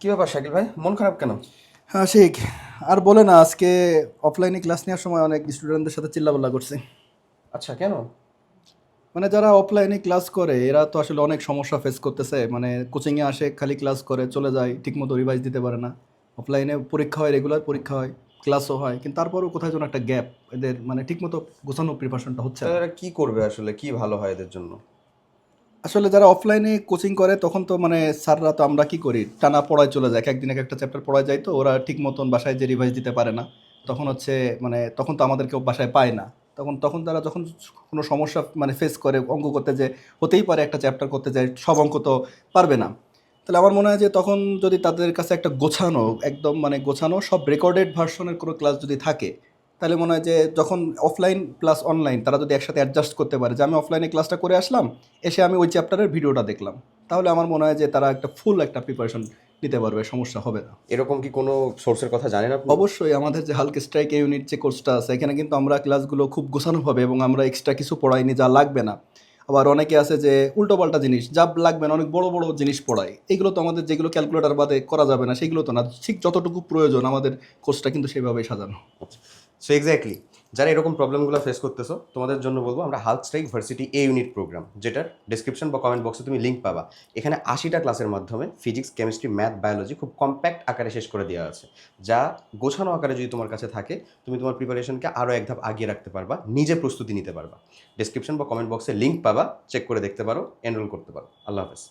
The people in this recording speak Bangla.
কি ব্যাপার শাকিল ভাই? মন খারাপ কেন? হ্যাঁ শিখ আর বলে না আজকে অফলাইনে ক্লাস নেওয়ার সময় অনেক স্টুডেন্টদের সাথে চিল্লাপাল্লা করছে। আচ্ছা কেন? মানে যারা অফলাইনে ক্লাস করে এরা তো আসলে অনেক সমস্যা ফেস করতেছে। মানে কোচিংয়ে আসে খালি ক্লাস করে চলে যায় ঠিকমতো রিভাইজ দিতে পারে না। অফলাইনে পরীক্ষা হয় রেগুলার পরীক্ষা হয় ক্লাসও হয় কিন্তু তারপরেও কোথায় যেন একটা গ্যাপ এদের মানে ঠিকমতো গোছানো প্রিপারেশনটা হচ্ছে এরা কী করবে আসলে? কি ভালো হয় এদের জন্য? আসলে যারা অফলাইনে কোচিং করে, তখন তো মানে স্যাররা তো আমরা কি করি? টানা পড়ায় চলে যায়। এক একদিন এক একটা চ্যাপ্টার পড়ায় যায় তো, ওরা ঠিক মতন বাসায় যে রিভাইজ দিতে পারে না, তখন হচ্ছে মানে তখন তো আমাদের কেউ বাসায় পায় না। তখন তখন তারা যখন কোনো সমস্যা মানে ফেস করে, অঙ্ক করতে যে হতেই পারে একটা চ্যাপ্টার করতে যায়, সব অঙ্ক তো পারবে না। তাহলে আমার মনে হয় যে তখন যদি তাদের কাছে একটা গোছানো, একদম মানে গোছানো, সব রেকর্ডেড ভার্সনের কোনো ক্লাস যদি থাকে তাহলে মনে হয় যে যখন অফলাইন প্লাস অনলাইন তারা যদি একসাথে অ্যাডজাস্ট করতে পারে যে আমি অফলাইনে ক্লাসটা করে আসলাম এসে আমি ওই চ্যাপ্টারের ভিডিওটা দেখলাম। তাহলে আমার মনে হয় যে তারা একটা ফুল একটা প্রিপারেশন নিতে পারবে সমস্যা হবে না। এরকম কি কোনো সোর্সের কথা জানেন আপনি? অবশ্যই আমাদের যে হালক স্ট্রাইক ইউনিট যে কোর্সটা আছে এখানে কিন্তু আমরা ক্লাসগুলো খুব গোছানো হবে এবং আমরা এক্সট্রা কিছু পড়াইনি যা লাগবে না। আবার অনেকে আছে যে উল্টোপাল্টা জিনিস যা লাগবে না অনেক বড় বড় জিনিস পড়ায়। এগুলো তো আমাদের যেগুলো ক্যালকুলেটার বাদে করা যাবে না সেগুলো তো না। ঠিক যতটুকু প্রয়োজন আমাদের কোর্সটা কিন্তু সেইভাবেই সাজানো। সো এক্স্যাক্টলি যারা এরকম প্রবলেমগুলো ফেস করতেছো, তোমাদের জন্য বলব আমরা Hulk strike varsity A unit program যেটার ডিসক্রিপশন বা কমেন্ট বক্সে তুমি লিঙ্ক পাবা। এখানে আশিটা ক্লাসের মাধ্যমে ফিজিক্স কেমিস্ট্রি ম্যাথ বায়োলজি খুব কম্প্যাক্ট আকারে শেষ করে দেওয়া আছে। যা গোছানো আকারে যদি তোমার কাছে থাকে, তুমি তোমার প্রিপারেশনকে আরও এক ধাপ আগিয়ে রাখতে পারবা, নিজে প্রস্তুতি নিতে পারবা। ডিসক্রিপশন বা কমেন্ট বক্সে লিঙ্ক পাবা চেক করে দেখতে পারো এনরোল করতে পারো। আল্লাহ হাফেজ।